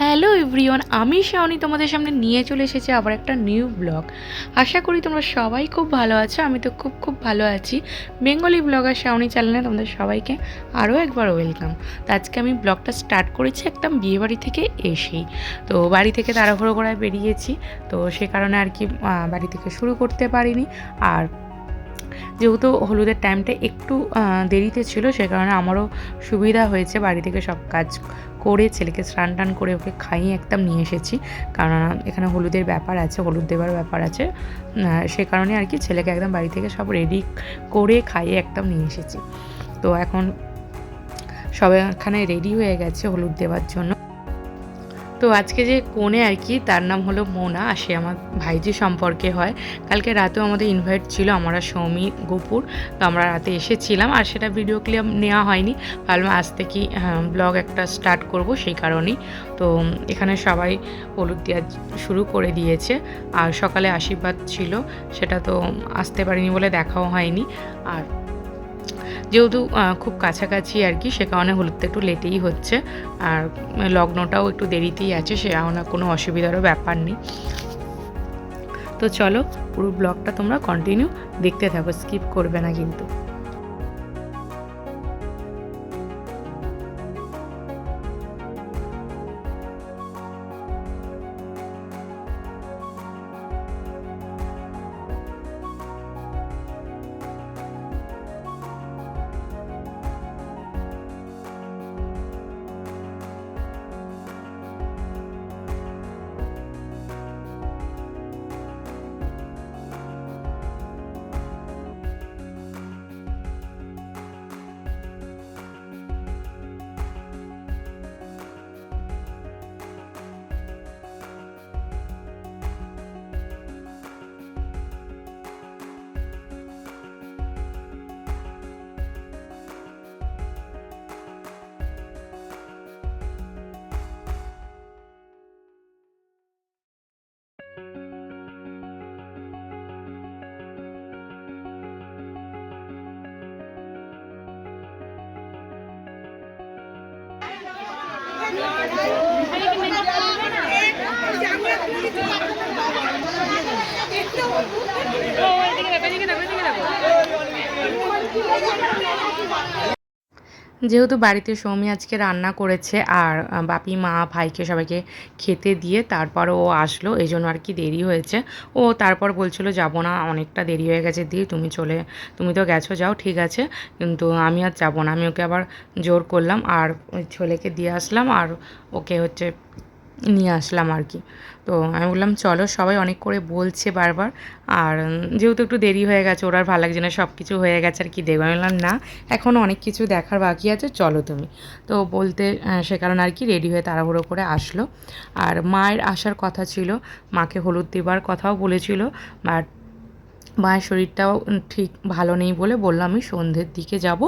Hello everyone, আমি শাওনি তোমাদের সামনে নিয়ে চলে এসেছি আবার একটা নিউ ব্লগ। আশা করি তোমরা সবাই খুব ভালো আছো, আমি তো খুব খুব ভালো আছি। বেঙ্গলি ব্লগার শাওনি চ্যানেলে তোমাদের সবাইকে আরও একবার ওয়েলকাম। তো আজকে আমি ব্লগটা স্টার্ট করেছি একদম বিয়েবাড়ি থেকে এসেই। তো বাড়ি থেকে তাড়াহুড়ো করে বেরিয়েছি, তো সে কারণে আর কি বাড়ি থেকে শুরু করতে পারিনি। আর যেহেতু হলুদের টাইমটা একটু দেরিতে ছিল, সে কারণে আমারও সুবিধা হয়েছে। বাড়ি থেকে সব কাজ করে ছেলেকে স্নান টান করে ওকে খাইয়ে একদম নিয়ে এসেছি। কারণ এখানে হলুদের ব্যাপার আছে, হলুদ দেওয়ার ব্যাপার আছে। সে কারণে আর কি ছেলেকে একদম বাড়ি থেকে সব রেডি করে খাইয়ে একদম নিয়ে এসেছি। তো এখন সবাই এখানে রেডি হয়ে গেছে হলুদ দেওয়ার জন্য। তো আজকে যে কোণে আর কি, তার নাম হলো মোনা, আর সে আমার ভাইজি সম্পর্কে হয়। কালকে রাতেও আমাদের ইনভাইট ছিল আমরা সৌমি গোপুর, তো আমরা রাতে এসেছিলাম, আর সেটা ভিডিও ক্লিপ নেওয়া হয়নি। ভাবলাম আজ থেকে ব্লগ একটা স্টার্ট করব সেই কারণেই। তো এখানে সবাই হলুদ দেওয়া শুরু করে দিয়েছে, আর সকালে আশীর্বাদ ছিল, সেটা তো আসতে পারিনি বলে দেখাও হয়নি। আর যেহেতু খুব কাছাকাছি আর কি, সে কারণে হলুদটা একটু লেটেই হচ্ছে। আর লগ্নটাও একটু দেরিতেই আছে, সে না কোনো অসুবিধারও ব্যাপার নেই। তো চলো পুরো ব্লগটা তোমরা কন্টিনিউ দেখতে থাকো স্কিপ করবে না কিন্তু। যেহেতু বাড়িতে সৌমি আজকে রান্না করেছে আর বাপি, মা, ভাইকে সবাইকে খেতে দিয়ে তারপর ও আসলো, এই জন্য আর কি দেরি হয়েছে। ও তারপর বলছিল, যাব না, অনেকটা দেরি হয়ে গেছে দিয়ে তুমি চলে, তুমি তো গেছো, যাও, ঠিক আছে। কিন্তু আমি আর যাব না, আমি ওকে আবার জোর করলাম আর ছেলেকে দিয়ে আসলাম আর ওকে হচ্ছে নিয়ে আসলাম আর কি। তো আমি বললাম, চলো সবাই অনেক করে বলছে বারবার। আর যেহেতু একটু দেরি হয়ে গেছে, ওর আর ভালো লাগছে না সব কিছু হয়ে গেছে আর কি দেখব আমি বললাম, না এখনও অনেক কিছু দেখার বাকি আছে, চলো তুমি। তো বলতে সে কারণে আর কি রেডি হয়ে তাড়াহুড়ো করে আসলো। আর মায়ের আসার কথা ছিল, মাকে হলুদ দেবার কথাও বলেছিল, বাট মায়ের শরীরটাও ঠিক ভালো নেই বলে বললাম, আমি সন্ধ্যের দিকে যাব।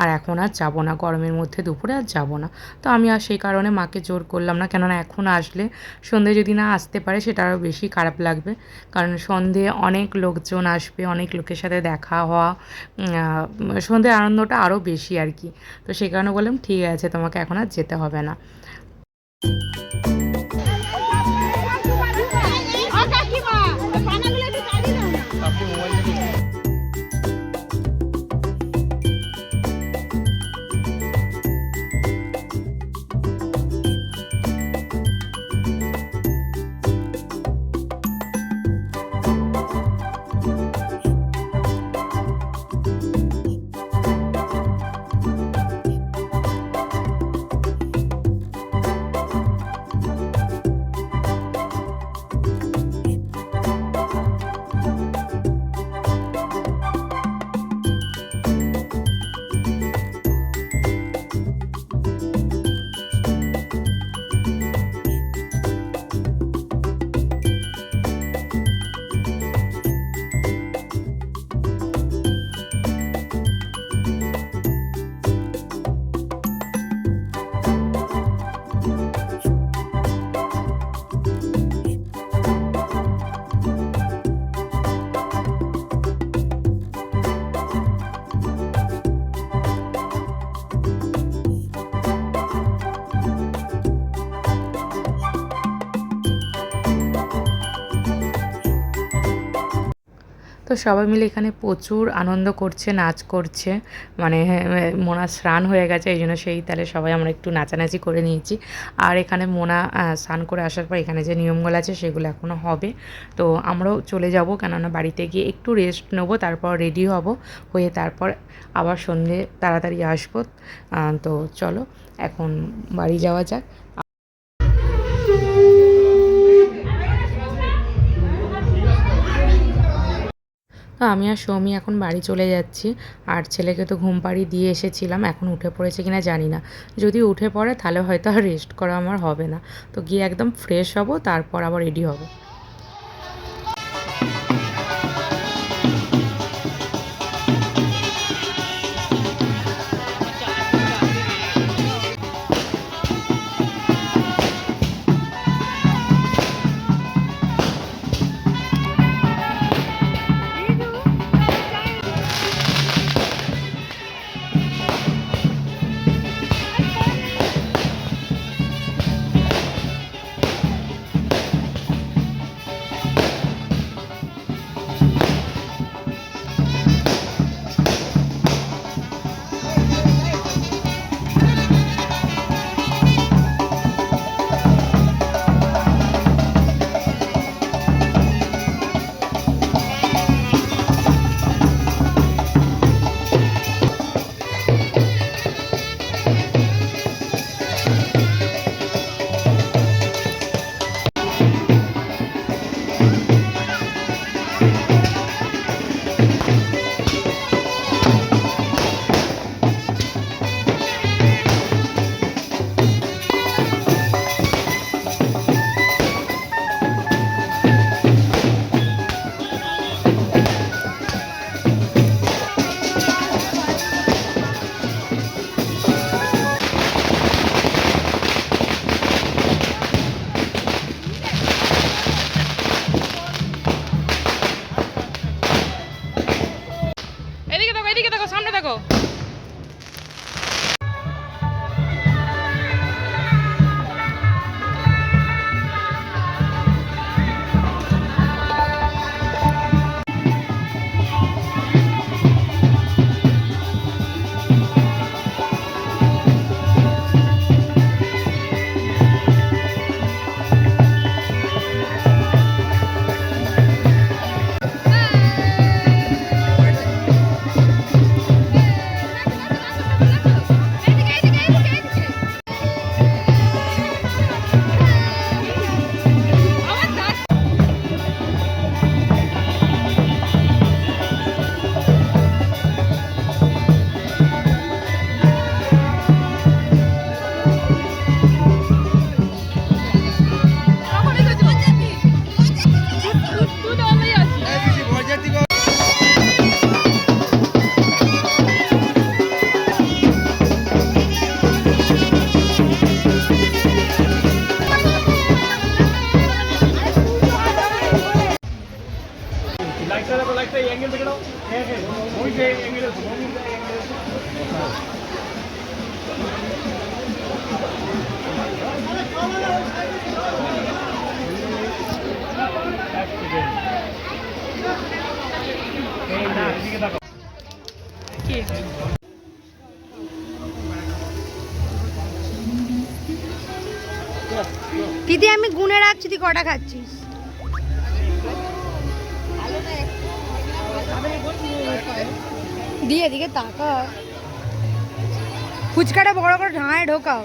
আর এখন আর যাব না, গরমের মধ্যে দুপুরে আর যাব না। তো আমি আর সেই কারণে মাকে জোর করলাম না, কেননা এখন আসলে সন্ধে যদি না আসতে পারে সেটা আরও বেশি খারাপ লাগবে। কারণ সন্ধে অনেক লোকজন আসবে, অনেক লোকের সাথে দেখা হওয়া সন্ধ্যের আনন্দটা আরও বেশি আর কি। তো সেই কারণে বললাম, ঠিক আছে, তোমাকে এখন আর যেতে হবে না। সবাই মিলে এখানে প্রচুর আনন্দ করছে নাচ করছে। মানে হ্যাঁ, মোনা স্নান হয়ে গেছে এই জন্য সেই তালে সবাই আমরা একটু নাচানাচি করে নিয়েছি। আর এখানে মোনা স্নান করে আসার পর এখানে যে নিয়মগুলো আছে সেগুলো এখনও হবে। তো আমরাও চলে যাব কেননা বাড়িতে গিয়ে একটু রেস্ট নেব তারপর রেডি হব। হয়ে তারপর আবার সন্ধে তাড়াতাড়ি আসব। তো চলো এখন বাড়ি যাওয়া যাক। তো আমি আর সৌমি এখন বাড়ি চলে যাচ্ছি। আর ছেলেকে তো ঘুম পাড়ি দিয়ে এসেছিলাম, এখন উঠে পড়েছে কিনা জানি না। যদি উঠে পড়ে তাহলে হয়তো আর রেস্ট করা আমার হবে না। তো গিয়ে একদম ফ্রেশ হব, তারপর আবার রেডি হব। আমি গুনে রাখছি তুই কটা খাচ্ছিস। দিয়ে এদিকে তাকা। ফুচকাটা বড় করে ঢাঁয়ে ঢোকাও।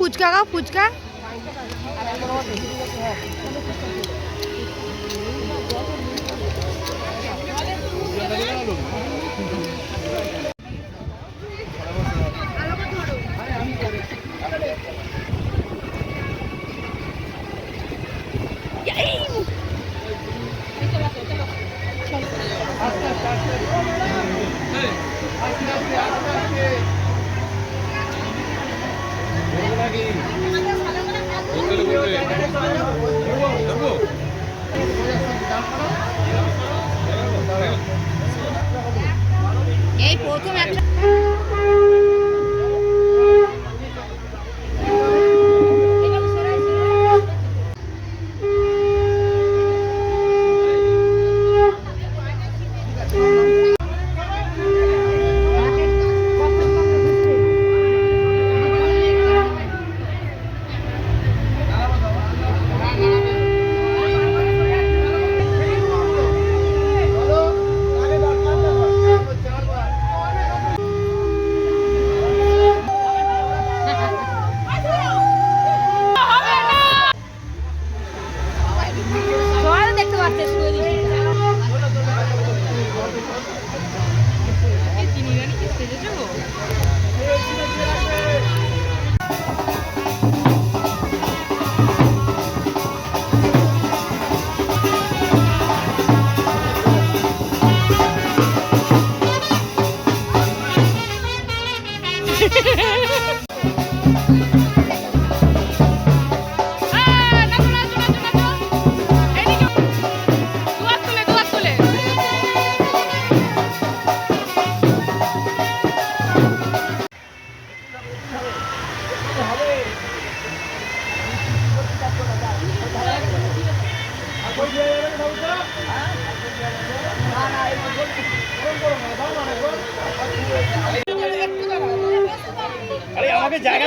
ফুচকা খাও ফুচকা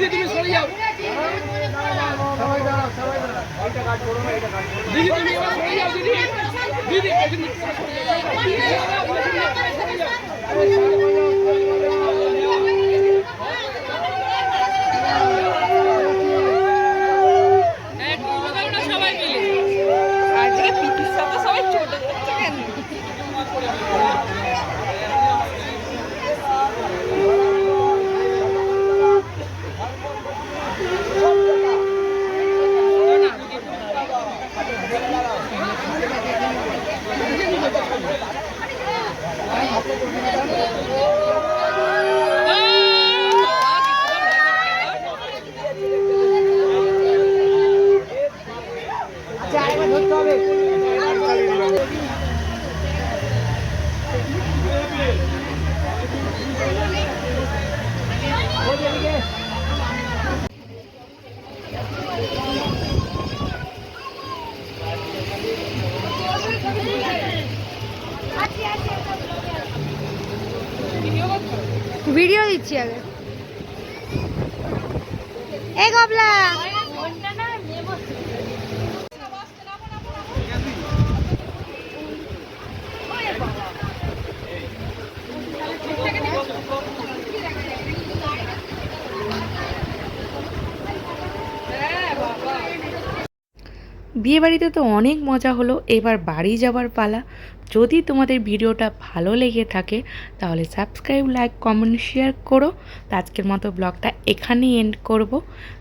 জায়গা তুমি সরে যাও দিদি তুমি সরে যাও দিদি দিদি দাও। ভিডিও দিচ্ছি আগে। এই গবলা। বিয়েবাড়িতে তো অনেক মজা হলো, এবার বাড়ি যাওয়ার পালা। যদি তোমাদের ভিডিওটা ভালো লেগে থাকে, তাহলে সাবস্ক্রাইব লাইক কমেন্ট শেয়ার করো। আজকের মতো ব্লগটা এখানেই এন্ড করব।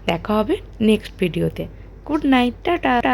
দেখা হবে নেক্সট ভিডিওতে গুড নাইট টাটা।